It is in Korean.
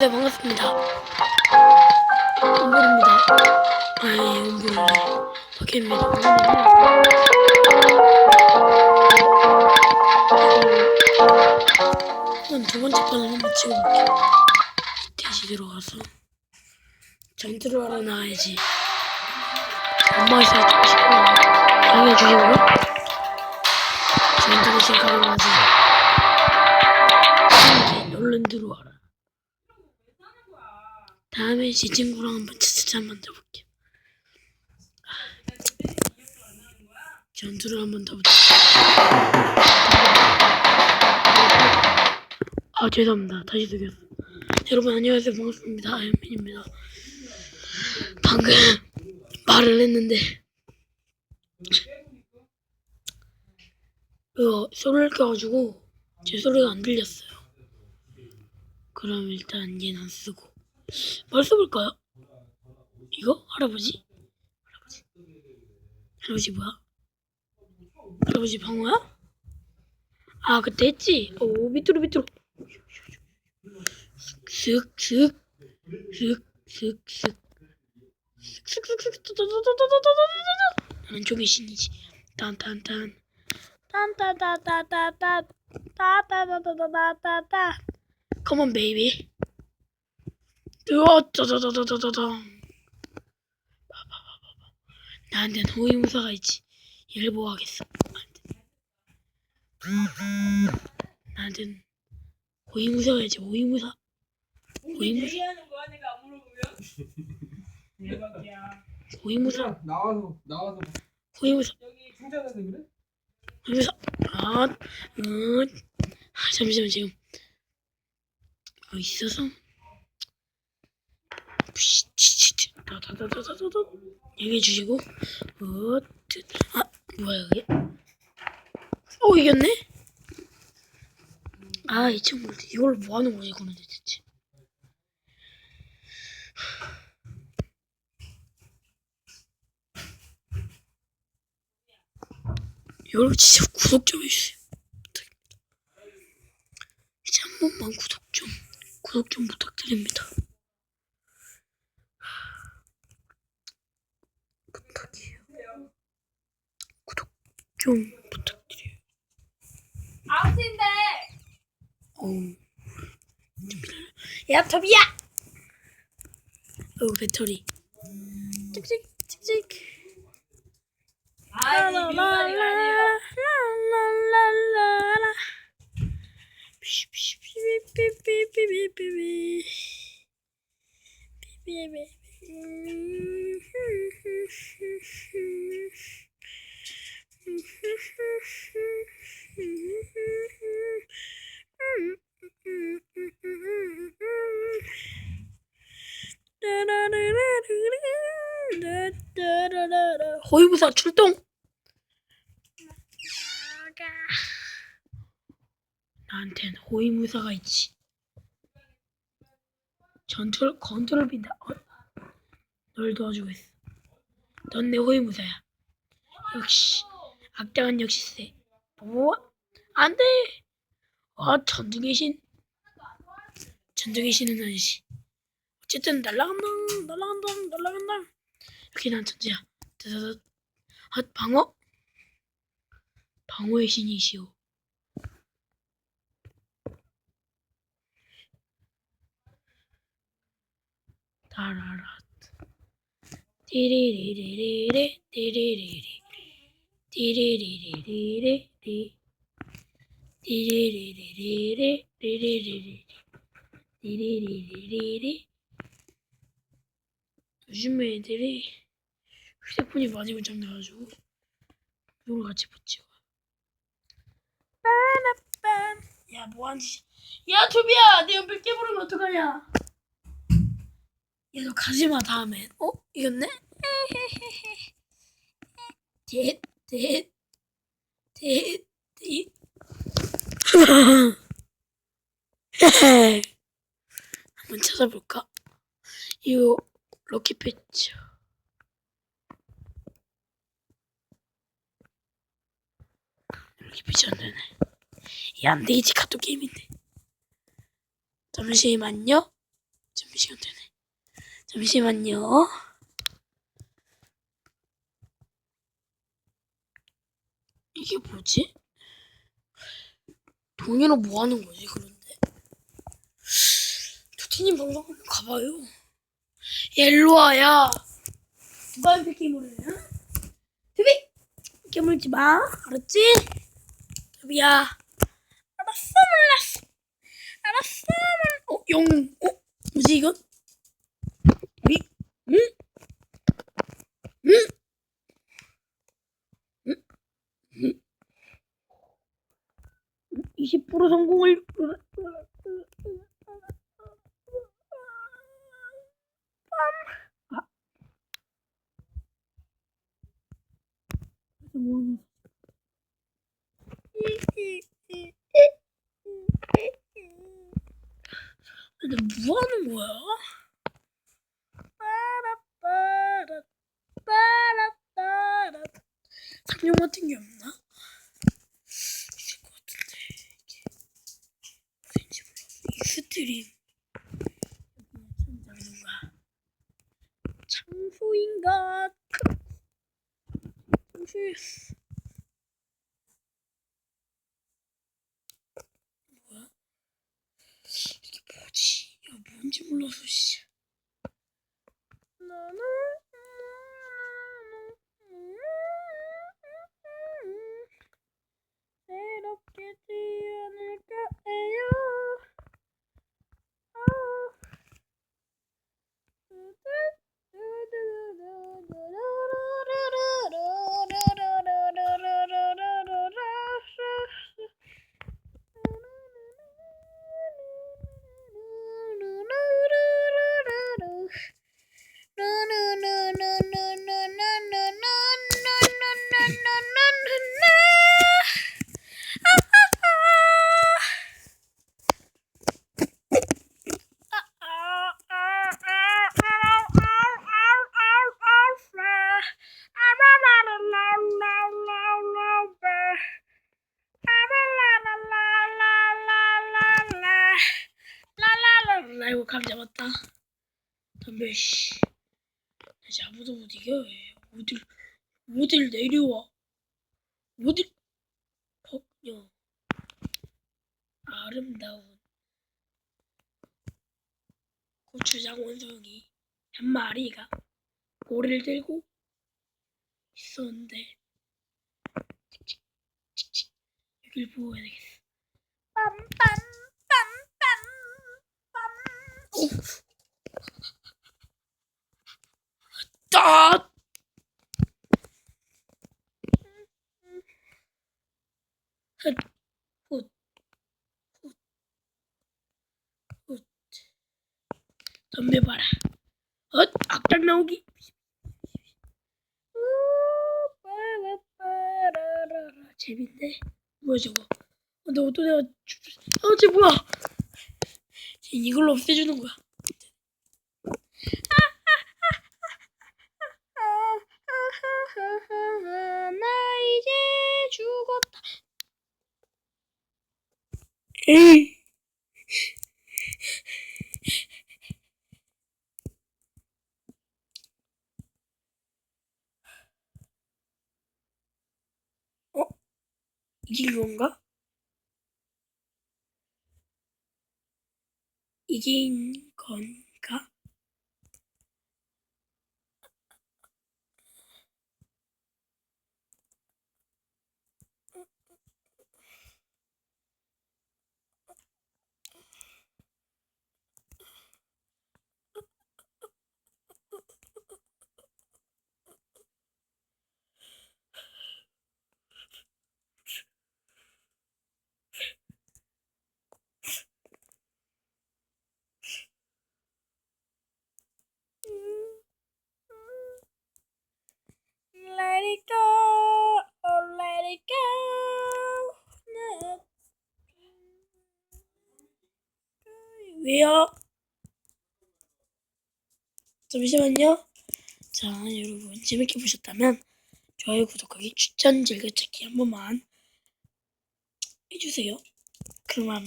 네, 반갑습니다. 엄불입니다. 아이, 엄불이네. 박혜입니다. 오늘은 두 번째 판을 한번 찍어볼게요. 대시 들어가서 전투를 하러 나와야지. 엄마 있어야 좀 시끄러워. 양해해 주시고요. 전투를 나서 이제 얼른 들어와라. 다음에 제 친구랑 한번 차차차 한번 해볼게요. 전투를 한번 더 붙여. 아 죄송합니다. 다시 드렸어. 여러분 안녕하세요. 반갑습니다. 아현민입니다. 방금 말을 했는데 이거 소리를 껴가지고 제 소리가 안 들렸어요. 그럼 일단 얘는 안 쓰고 뭘 써볼까요? 이거? 할아버지? 할아버지 할아버지 뭐야? 할아버지 방어야? 아 그때 했지? 오 밑으로 밑으로 슥슥 슥슥슥 슥슥 슥슥슥슥 나는 좀의 신이지 딴딴딴 딴따따따따따 따따따따따따따 Come on baby 짜자자자자자자 나한텐 호위무사가 있지. 얘를 보호하겠어. 나한텐 호위무사가 있지 호위무사 호위무사 얘기하는 거야 내가 안 물어보면? 대박이야. 호위무사 나와서 나와서. 호위무사 여기 충전해서 그래? 호위무사 아, 음, 아 잠시만 지금. 어, 있어서 얘기해 주시고. 아 뭐야 이게? 어 이겼네? 아 이 친구 이걸 뭐 하는 거지 이거는 대체. 여러분 진짜 구독 좀 해주세요. 부탁입니다. 이제 한 번만 구독 좀 구독 좀 부탁드립니다 부탁해요 구독 좀 부탁드려요 아웃인데. 기다려 야 토비야 어우 배터리 찍찍 찍찍 아이 미운말이 아니야. 라라라라라라. 삐삐삐삐삐삐삐삐. 삐삐삐삐. 호위무사 출동! 나한텐 호위무사가 있지. 전투를 건투를 빈다. 어? 널 도와주고 있어. 넌 내 호위무사야. 역시 악당은 역시 세. 뭐? 안 돼. 아 전투 귀신. 전투 귀신은 아니지. 어쨌든 날라간다, 날라간다, 날라간다. 역시 난 천재야. 드드드. 아 방어? 방어의 신이시오. 따라라. 띠리리리리리 띠리리리 띠리리리리리 띠리리리리리 리리리리 띠리리리리리 요즘 애들이 휴대폰이 많이 고장나가지고 이걸 같이 붙이고 빠라빰 야 뭐하는 짓이야 야 투비야 내 연필 깨부르면 어떡하냐 야, 너 가지마, 다음엔. 어? 이겼네? 뎃, 뎃, 뎃, 뎃. 한번 찾아볼까? 이거, 럭키 패치. 안 되네. 야, 안 되지. 카톡 게임인데. 잠시만요. 시간 되네. 잠시만요. 이게 뭐지? 동현아 뭐 하는 거지, 그런데? 두티님 방송 한번 가봐요. 야, 일로 와, 야. 누가 이렇게 깨물으냐? 두비! 깨물지 마. 알았지? 두비야. 알았어, 몰랐어. 알았어. 어, 영, 어? 뭐지, 이건? 미, 응? 응? 응? 응? 20% 성공을 근데 뭐 하는 거야? 빠라빠라, 같은 게 없나? 있을 것 같은데 이게 왠지 몰라. 이 스트림? 창수인가? 창수 뭐야? 이게 뭐지? 야 뭔지 몰 이거 감 잡았다. 덤벼 씨. 이제 아무도 못 이겨? 어딜 어딜 내려와? 어딜 퍽녀 아름다운 고추장 원숭이. 한 마리가 고리를 들고 있었는데. 여길 보호해야 되겠어. 빰빰 헛, 훗, 훗, 훗. 덤벼 봐라. 헛, 악당 나오기. 재밌네. 뭐야 저거? 어, 너또 내가 주- 어, 쟤 뭐야? 쟤 이걸로 없애주는 거야. 나 이제 죽었다. 에이. 어? 이긴 건가? 이긴 건 왜요? 잠시만요. 자, 여러분 재밌게 보셨다면 좋아요, 구독하기, 추천, 즐겨찾기 한 번만 해주세요. 그러면